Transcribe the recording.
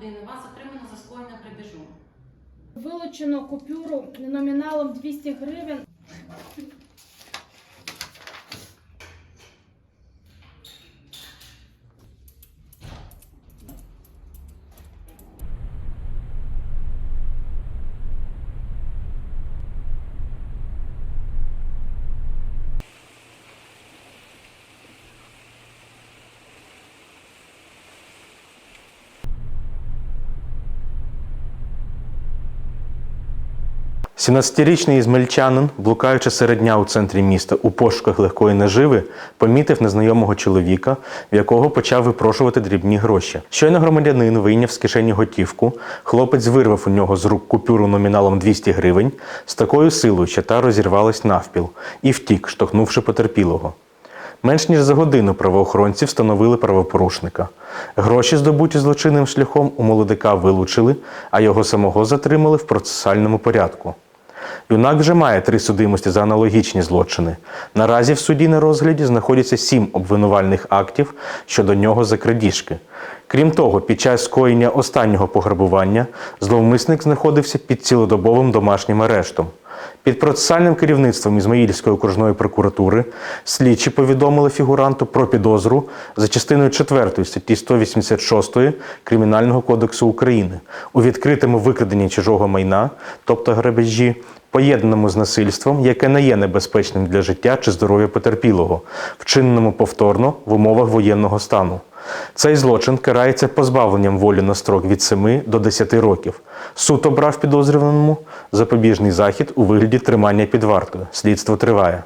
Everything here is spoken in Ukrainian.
громадянина вас отримано за скоєння грабежу. Вилучено купюру номіналом 200 гривень. – 17-річний ізмельчанин, блукаючи серед дня у центрі міста у пошуках легкої наживи, помітив незнайомого чоловіка, в якого почав випрошувати дрібні гроші. Щойно громадянин вийняв з кишені готівку, хлопець вирвав у нього з рук купюру номіналом 200 гривень з такою силою, що та розірвалась навпіл, і втік, штовхнувши потерпілого. Менш ніж за годину правоохоронці встановили правопорушника. Гроші, здобуті злочинним шляхом, у молодика вилучили, а його самого затримали в процесуальному порядку. Юнак вже має три судимості за аналогічні злочини. Наразі в суді на розгляді знаходяться сім обвинувальних актів щодо нього за крадіжки. Крім того, під час скоєння останнього пограбування зловмисник знаходився під цілодобовим домашнім арештом. Під процесуальним керівництвом Ізмаїльської окружної прокуратури слідчі повідомили фігуранту про підозру за частиною 4 статті 186 Кримінального кодексу України у відкритому викраденні чужого майна, тобто грабежі, поєднаному з насильством, яке не є небезпечним для життя чи здоров'я потерпілого, вчиненому повторно в умовах воєнного стану. Цей злочин карається позбавленням волі на строк від 7 до 10 років. Суд обрав підозрюваному запобіжний захід у вигляді тримання під вартою. Слідство триває.